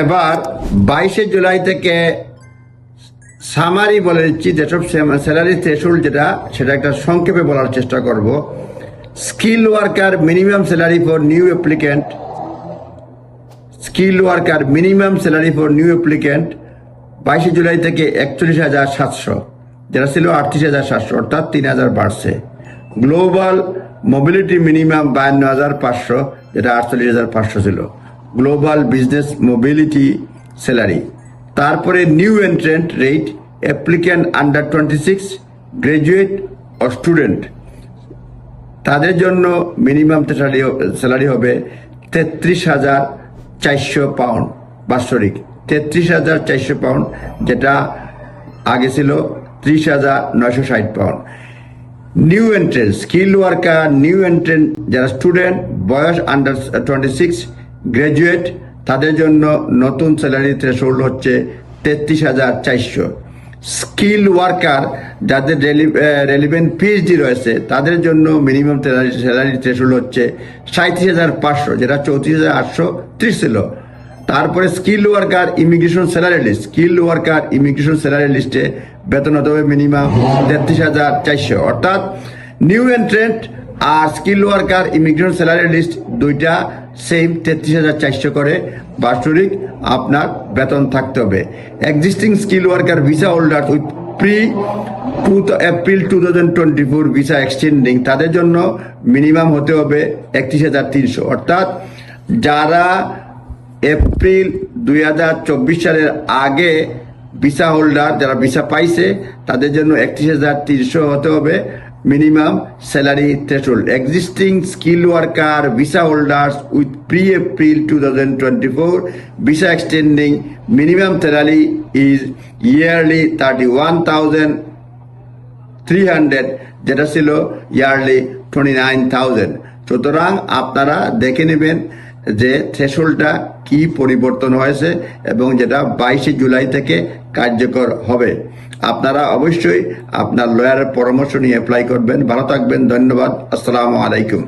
এবার বাইশে জুলাই থেকে সামারি বলে দিচ্ছি, যেসব স্যালারি থ্রেশোল্ড যেটা, সেটা একটা সংক্ষেপে বলার চেষ্টা করব। Skill worker minimum salary for new applicant skill worker minimum salary for new applicant বাইশে জুলাই থেকে একচল্লিশ হাজার সাতশো যেটা ছিল আটত্রিশ হাজার সাতশো, অর্থাৎ তিন হাজার বাড়ছে। গ্লোবাল মোবিলিটি মিনিমাম বায়ান্ন হাজার পাঁচশো, যেটা আটচল্লিশ হাজার পাঁচশো ছিল। গ্লোবাল বিজনেস মোবিলিটি স্যালারি তারপরে new entrant rate applicant under twenty six graduate ও স্টুডেন্ট তাদের জন্য মিনিমাম স্যালারি স্যালারি হবে তেত্রিশ হাজার চারশো পাউন্ড বাৎসরিক। তেত্রিশ হাজার চারশো পাউন্ড যেটা আগে ছিল ত্রিশ হাজার নয়শো ষাট pound new entrance skill worker new entrance যারা স্টুডেন্ট বয়স আন্ডার টোয়েন্টি সিক্স গ্র্যাজুয়েট তাদের জন্য নতুন স্যালারি থ্রেশোল্ড হচ্ছে তেত্রিশ হাজার চারশো। স্কিল ওয়ার্কার যাদের রেলিভেন্ট পিএইচডি রয়েছে, তাদের জন্য মিনিমাম স্যালারি থ্রেশোল্ড হচ্ছে সাঁত্রিশ হাজার পাঁচশো, যেটা চৌত্রিশ হাজার আটশো ত্রিশ ছিল। তারপরে skill worker immigration salary list skill worker immigration salary লিস্টে বেতন হতে হবে মিনিমাম তেত্রিশ হাজার চারশো। অর্থাৎ নিউ এন্ট্রেন্ট আর skill worker immigration salary list দুইটা সেম তেত্রিশ হাজার চারশো করে বাৎসরিক আপনার বেতন থাকতে হবে। Existing skill worker visa holder with pre two April two thousand twenty four visa extending তাদের জন্য মিনিমাম হতে হবে একত্রিশ হাজার তিনশো। অর্থাৎ যারা এপ্রিল দুই হাজার চব্বিশ সালের আগে ভিসা হোল্ডার যারা ভিসা পাইছে, তাদের জন্য একত্রিশ হাজার তিনশো হতে হবে। Minimum salary threshold existing skill worker visa holders with pre April two thousand twenty four visa extending minimum salary is yearly thirty one thousand three hundred যেটা ছিল ইয়ারলি টোয়েন্টি নাইন থাউজেন্ড সুতরাং আপনারা দেখে নেবেন যে থ্রেশোল্ডটা কি পরিবর্তন হয়েছে এবং যেটা বাইশে জুলাই থেকে কার্যকর হবে। আপনারা অবশ্যই আপনার লয়ারের পরামর্শ নিয়ে অ্যাপ্লাই করবেন। ভালো থাকবেন। ধন্যবাদ। আসসালামু আলাইকুম।